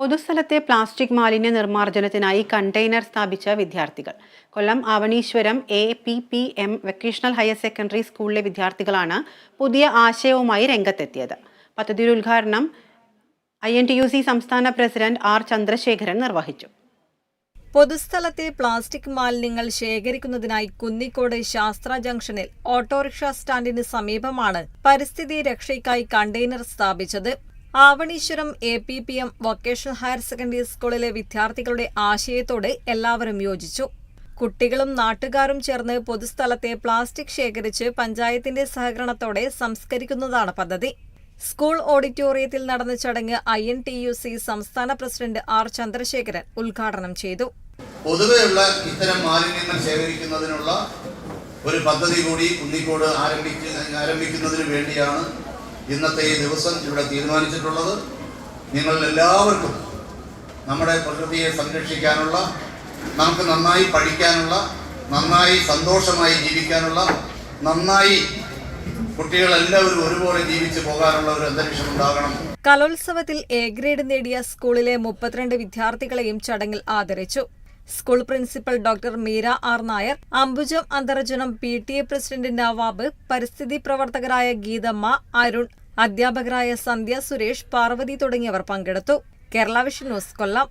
പൊതുസ്ഥലത്തെ plastic മാലിന്യ നിർമ്മാർജനത്തിനായി container സ്ഥാപിച്ച വിദ്യാർത്ഥികൾ. Kollam Avaneeswaram A P P M vocational higher secondary സ്കൂളിലെ വിദ്യാർത്ഥികളാണ് പുതിയ ആശയവുമായി രംഗത്തെത്തിയത്. പദ്ധതിയുടെ ഉദ്ഘാടനം I N T U C സംസ്ഥാന പ്രസിഡന്റ് ആർ ചന്ദ്രശേഖരൻ നിർവഹിച്ചു. പൊതുസ്ഥലത്തെ പ്ലാസ്റ്റിക് മാലിന്യങ്ങൾ ശേഖരിക്കുന്നതിനായി കുന്നിക്കോട് ശാസ്ത്ര ജംഗ്ഷനിൽ ഓട്ടോറിക്ഷ സ്റ്റാൻഡിന് സമീപമാണ് പരിസ്ഥിതി രക്ഷയ്ക്കായി കണ്ടെയ്നർ സ്ഥാപിച്ചത്. Avaneeswaram A P P M vocational higher secondary സ്കൂളിലെ വിദ്യാർത്ഥികളുടെ ആശയത്തോടെ എല്ലാവരും യോജിച്ചു. കുട്ടികളും നാട്ടുകാരും ചേർന്ന് പൊതുസ്ഥലത്തെ പ്ലാസ്റ്റിക് ശേഖരിച്ച് പഞ്ചായത്തിന്റെ സഹകരണത്തോടെ സംസ്കരിക്കുന്നതാണ് പദ്ധതി. സ്കൂൾ ഓഡിറ്റോറിയത്തിൽ നടന്ന ചടങ്ങ് I N T U C സംസ്ഥാന പ്രസിഡന്റ് ആർ ചന്ദ്രശേഖരൻ ഉദ്ഘാടനം ചെയ്തു. പൊതുവെയുള്ള ഇത്തരം മാലിന്യങ്ങൾ ശേഖരിക്കുന്നതിനുള്ള ഒരു പദ്ധതി കൂടി കുന്നിക്കോട് ആരംഭിക്ക ആരംഭിക്കുന്നതിന് വേണ്ടിയാണ് ഇന്നത്തെ ഈ ദിവസം ഇവിടെ തീരുമാനിച്ചിട്ടുള്ളത് നിങ്ങൾ എല്ലാവർക്കും നമ്മുടെ പ്രകൃതിയെ സംരക്ഷിക്കാനുള്ള നമുക്ക് നന്നായി പഠിക്കാനുള്ള നന്നായി സന്തോഷമായി ജീവിക്കാനുള്ള നന്നായി കുട്ടികളെല്ലാവരും ഒരുപോലെ ജീവിച്ചു പോകാനുള്ള ഒരു അന്തരീക്ഷം ഉണ്ടാകണം. കലോത്സവത്തിൽ എ ഗ്രേഡ് നേടിയ സ്കൂളിലെ മുപ്പത്തിരണ്ട് വിദ്യാർത്ഥികളെയും ചടങ്ങിൽ ആദരിച്ചു. School principal doctor Meera R Nair Ambujam Antharjanam P T A president Nawab പരിസ്ഥിതി പ്രവർത്തകരായ ഗീതമ്മ അരുൺ അധ്യാപകരായ സന്ധ്യ സുരേഷ് പാർവതി തുടങ്ങിയവർ പങ്കെടുത്തു. Kerala vision news Kollam.